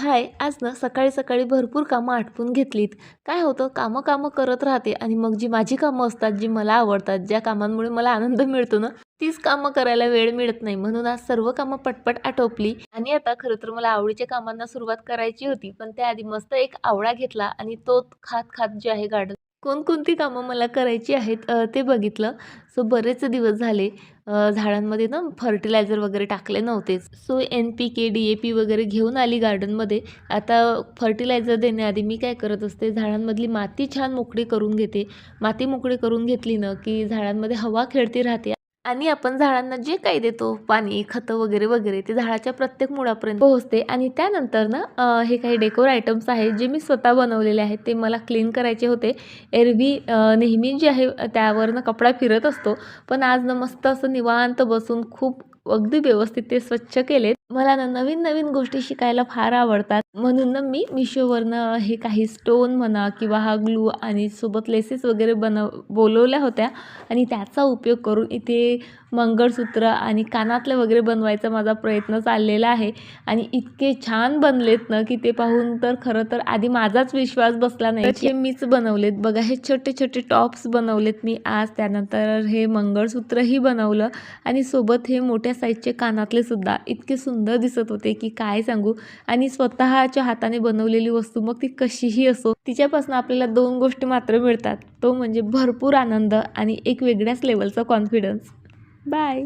हाय आज ना सकाळी सकाळी भरपूर कामं आटपून घेतलीत. काय होतं कामं कामं करत राहते आणि मग जी माझी कामं असतात जी मला आवडतात ज्या कामांमुळे मला आनंद मिळतो ना तीच कामं करायला वेळ मिळत नाही. म्हणून आज सर्व कामं पटपट आटोपली आणि आता खरं तर मला आवडीच्या कामांना सुरुवात करायची होती पण त्याआधी मस्त एक आवळा घेतला आणि तो खात खात जे आहे गार्डन कोणकोणती कामं मला करायची आहेत ते बघितलं. सो बरेच दिवस झाले झाडांमध्ये ना फर्टिलायझर वगैरे टाकले नव्हतेच so N P K D A P वगैरे घेऊन आली गार्डनमध्ये आता फर्टिलायझर देण्याआधी मी काय करत असते झाडांमधली माती छान मोकळी करून घेते. माती मोकळी करून घेतली ना की झाडांमध्ये हवा खेळती राहते. आणि आपण झाडांना जे काही देतो पाणी खतं वगैरे वगैरे ते झाडाच्या प्रत्येक मुळापर्यंत पोहोचते. आणि त्यानंतर ना हे काही डेकोर आयटम्स आहेत जे मी स्वतः बनवलेले आहेत ते मला क्लीन करायचे होते. एरवी नेहमी जे आहे त्यावरनं कपडा फिरत असतो. पण आज न मस्त असं निवांत बसून खूप अगदी व्यवस्थित ते स्वच्छ केलेत. मला ना नवीन नवीन गोष्टी शिकायला फार आवडतात. म्हणून ना मी मिशोवरनं हे काही स्टोन म्हणा किंवा हा ग्लू आणि सोबत लेसेस वगैरे बनव बोलवल्या होत्या. आणि त्याचा उपयोग करून इथे मंगळसूत्र आणि कानातले वगैरे बनवायचा माझा प्रयत्न चाललेला आहे. आणि इतके छान बनलेत ना की ते पाहून तर खरं तर आधी माझाच विश्वास बसला नाही हे मीच बनवलेत. बघा हे छोटे छोटे टॉप्स बनवलेत मी आज. त्यानंतर हे मंगळसूत्रही बनवलं. आणि सोबत हे मोठ्या साईजचे कानातले सुद्धा. इतके सुंदर दिसत होते की काय सांगू? आणि स्वतःच्या हाताने बनवलेली वस्तू मग ती कशीही असो तिच्यापासून आपल्याला दोन गोष्टी मात्र मिळतात. तो म्हणजे भरपूर आनंद आणि एक वेगळ्याच लेवलचा कॉन्फिडन्स बाय